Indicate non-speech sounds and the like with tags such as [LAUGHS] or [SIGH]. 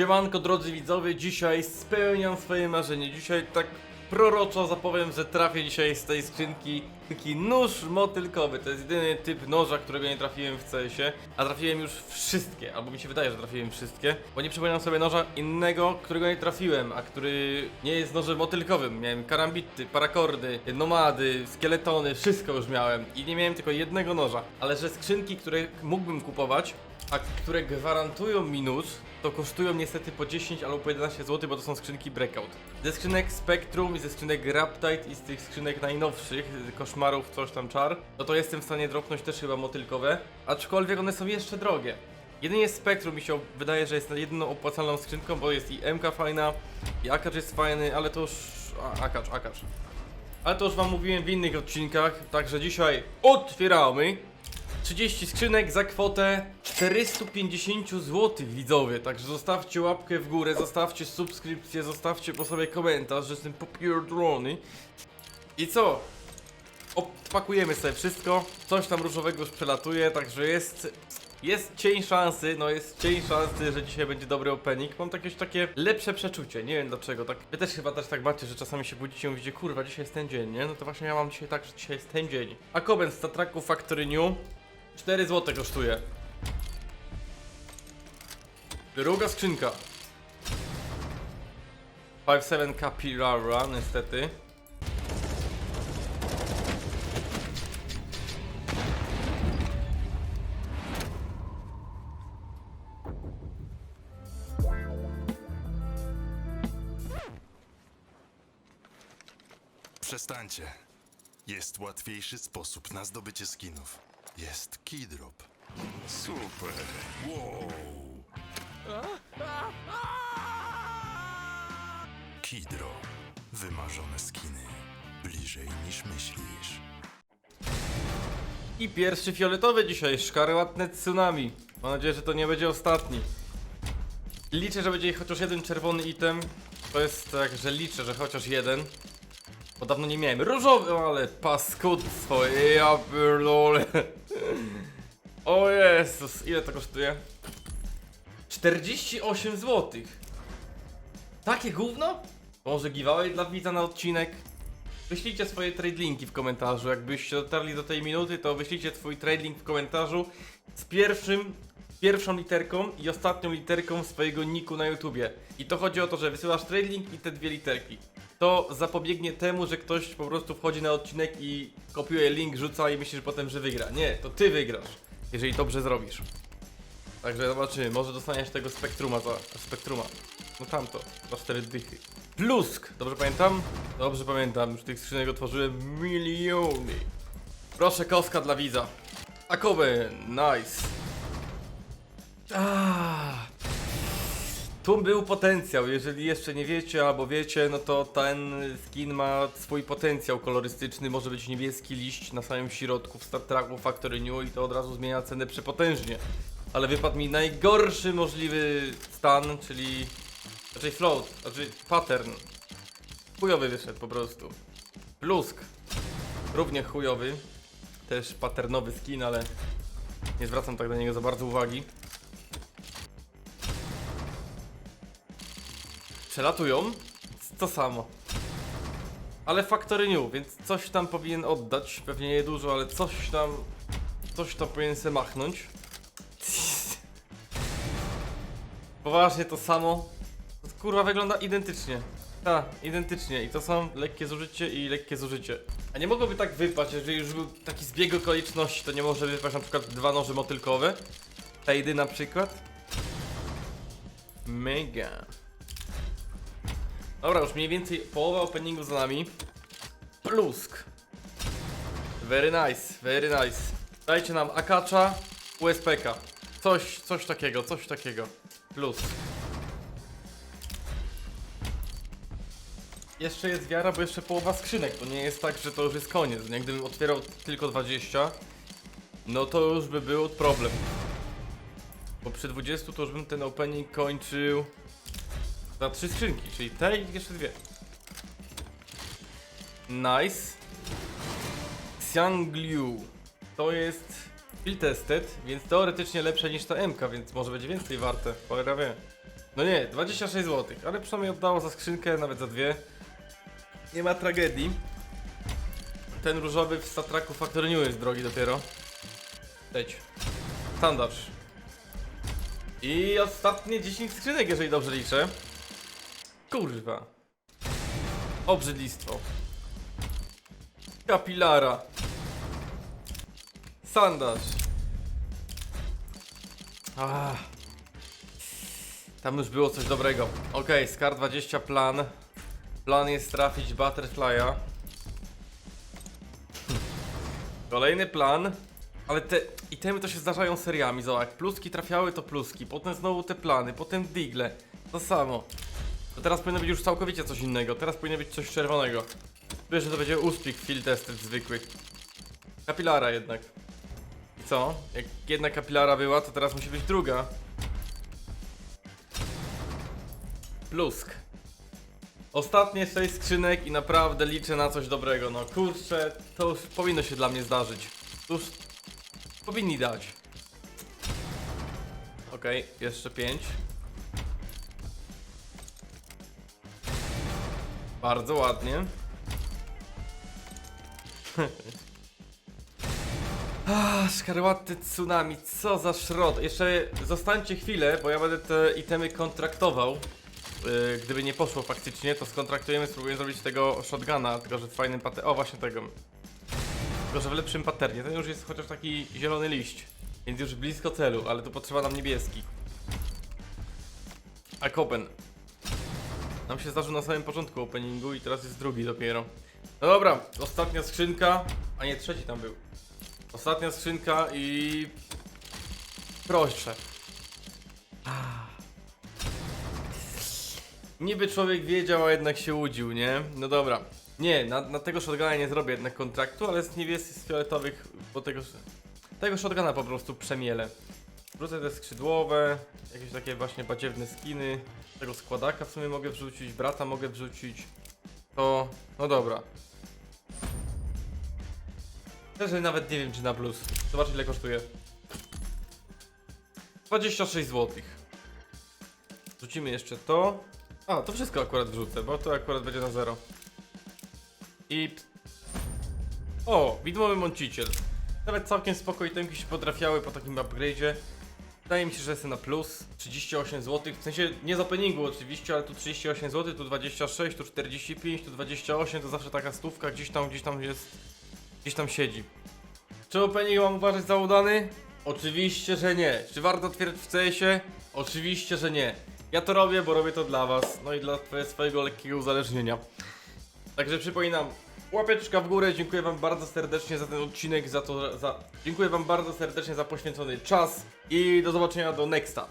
Siemanko drodzy widzowie, dzisiaj spełniam swoje marzenie. Dzisiaj tak proroczo zapowiem, że trafię dzisiaj z tej skrzynki taki nóż motylkowy. To jest jedyny typ noża, którego nie trafiłem w CS-ie, a trafiłem już wszystkie, albo mi się wydaje, że trafiłem wszystkie, bo nie przypominam sobie noża innego, którego nie trafiłem, a który nie jest nożem motylkowym. Miałem karambity, parakordy, nomady, szkieletony, wszystko już miałem i nie miałem tylko jednego noża. Ale że skrzynki, które mógłbym kupować, a które gwarantują mi nóż, to kosztują niestety po 10 albo po 11 zł, bo to są skrzynki Breakout. Ze skrzynek Spectrum i ze skrzynek Raptide i z tych skrzynek najnowszych, koszmarów, coś tam czar, no to jestem w stanie dropnąć też chyba motylkowe, aczkolwiek one są jeszcze drogie. Jedynie Spectrum mi się wydaje, że jest jedyną opłacalną skrzynką, bo jest i MK fajna, i Akacz jest fajny, ale to już... A, Akacz, Akacz. Ale to już wam mówiłem w innych odcinkach, także dzisiaj otwieramy 30 skrzynek za kwotę 450 zł widzowie, także zostawcie łapkę w górę, zostawcie subskrypcję, zostawcie po sobie komentarz, że jestem popierdolony. I co? Odpakujemy sobie wszystko, coś tam różowego już przelatuje, także jest... Jest cień szansy, no jest cień szansy, że dzisiaj będzie dobry opening. Mam jakieś takie lepsze przeczucie, nie wiem dlaczego, tak. Wy też chyba też tak macie, że czasami się budzicie i mówicie, kurwa, dzisiaj jest ten dzień, nie? No to właśnie ja mam dzisiaj tak, że dzisiaj jest ten dzień. A Koben z Tatraku Factory New 4 zł kosztuje. Druga skrzynka. 5-7 Capirara, niestety. Przestańcie. Jest łatwiejszy sposób na zdobycie skinów. Jest keydrop. Super. Wow. Keydrop. Wymarzone skiny. Bliżej niż myślisz. I pierwszy fioletowy dzisiaj, szkarłatne tsunami. Mam nadzieję, że to nie będzie ostatni. Liczę, że będzie chociaż jeden czerwony item. To jest tak, że liczę, że chociaż jeden. Bo dawno nie miałem. Różowy, ale paskudztwo, ja pierdolę. O Jezus, ile to kosztuje? 48 zł. Takie gówno? Może giveaway dla widza na odcinek? Wyślijcie swoje trade linki w komentarzu. Jakbyście dotarli do tej minuty, to wyślijcie swój trade link w komentarzu z pierwszym, pierwszą literką i ostatnią literką swojego niku na YouTubie. I to chodzi o to, że wysyłasz trade link i te dwie literki. To zapobiegnie temu, że ktoś po prostu wchodzi na odcinek i kopiuje link, rzuca i myślisz potem, że wygra. Nie, to ty wygrasz, jeżeli dobrze zrobisz. Także zobaczymy, może dostaniesz tego spektruma za spektruma. No tamto, za 4 dychy. Plusk! Dobrze pamiętam? Dobrze pamiętam, już tych skrzynek otworzyłem miliony. Proszę kostka dla widza. Akoby, nice. Ah. Tu był potencjał, jeżeli jeszcze nie wiecie albo wiecie, no to ten skin ma swój potencjał kolorystyczny, może być niebieski liść na samym środku w Star Treku Factory New i to od razu zmienia cenę przepotężnie. Ale wypadł mi najgorszy możliwy stan, czyli... Raczej float, znaczy pattern. Chujowy wyszedł po prostu. Plusk. Równie chujowy. Też patternowy skin, ale nie zwracam tak do niego za bardzo uwagi. Przelatują. To samo. Ale Factory New, więc coś tam powinien oddać. Pewnie nie dużo, ale coś tam... Coś tam powinien se machnąć. [LAUGHS] Poważnie to samo. Kurwa wygląda identycznie. Tak, identycznie. I to są lekkie zużycie i lekkie zużycie. A nie mogłoby tak wypaść, jeżeli już był taki zbieg okoliczności, to nie może wypaść na przykład dwa noże motylkowe. Fejdy na przykład. Mega. Dobra, już mniej więcej połowa openingu za nami. Plusk. Very nice, very nice. Dajcie nam Akacza, USPK. Coś, coś takiego, coś takiego. Plus. Jeszcze jest wiara, bo jeszcze połowa skrzynek. To nie jest tak, że to już jest koniec. Nie? Gdybym otwierał tylko 20, no to już by był problem. Bo przy 20 to już bym ten opening kończył za trzy skrzynki, czyli te i jeszcze dwie. Nice. Xiangliu. To jest field tested, więc teoretycznie lepsze niż ta MK, więc może będzie więcej warte. Cholera wie. No nie, 26 zł, ale przynajmniej oddało za skrzynkę, nawet za dwie. Nie ma tragedii. Ten różowy w Statraku Factory New jest drogi dopiero. Leć. Standard. I ostatnie 10 skrzynek, jeżeli dobrze liczę. Kurwa. Obrzydlistwo. Kapilara. Sandaż. Ah. Tam już było coś dobrego. Okej, Scar 20 plan. Plan jest trafić Butterfly'a. Kolejny plan. Ale te itemy to się zdarzają seriami, zobacz. Pluski trafiały, to pluski. Potem znowu te plany, potem digle. To samo. To teraz powinno być już całkowicie coś innego. Teraz powinno być coś czerwonego. Wiesz, że to będzie uspik field tested zwykły. Kapilara jednak. I co? Jak jedna kapilara była, to teraz musi być druga. Plusk. Ostatnie 6 skrzynek i naprawdę liczę na coś dobrego. No kurczę, to już powinno się dla mnie zdarzyć. To już powinni dać. Okej, jeszcze 5. Bardzo ładnie. [LAUGHS] Ah, tsunami, co za szrot. Jeszcze zostańcie chwilę, bo ja będę te itemy kontraktował. Yy, gdyby nie poszło faktycznie, to skontraktujemy, spróbujemy zrobić tego shotguna, tylko że w fajnym paternie. O, właśnie tego. Tylko, że w lepszym paternie. Ten już jest chociaż taki zielony liść. Więc już blisko celu, ale tu potrzeba nam niebieski. A Kopen. Nam się zdarzył na samym początku openingu i teraz jest drugi dopiero. No dobra, ostatnia skrzynka. A nie, trzeci tam był. Ostatnia skrzynka i... Proszę. Niby człowiek wiedział, a jednak się łudził, nie? No dobra. Nie, na, na tego shotguna nie zrobię jednak kontraktu, ale z niebieskich, z fioletowych, bo tego, tego shotguna po prostu przemielę. Wrzucę te skrzydłowe, jakieś takie właśnie badziewne skiny. Tego składaka w sumie mogę wrzucić, brata mogę wrzucić. To, no dobra. Szczerze nawet nie wiem czy na plus. Zobacz ile kosztuje. 26 zł. Rzucimy jeszcze to. A, to wszystko akurat wrzucę, bo to akurat będzie na zero. I... O, widmowy mąciciel. Nawet całkiem spokojnie temki się potrafiały po takim upgrade'zie. Wydaje mi się, że jestem na plus. 38 zł, w sensie nie z openingu oczywiście, ale tu 38 zł, tu 26, tu 45, tu 28, to zawsze taka stówka gdzieś tam, gdzieś tam jest, gdzieś tam siedzi. Czy opening mam uważać za udany? Oczywiście, że nie. Czy warto otwierać w CS-ie? Oczywiście, że nie. Ja to robię, bo robię to dla was, no i dla swojego lekkiego uzależnienia. Także przypominam, łapeczka w górę, dziękuję wam bardzo serdecznie za ten odcinek, za to, za... Dziękuję wam bardzo serdecznie za poświęcony czas i do zobaczenia do nexta.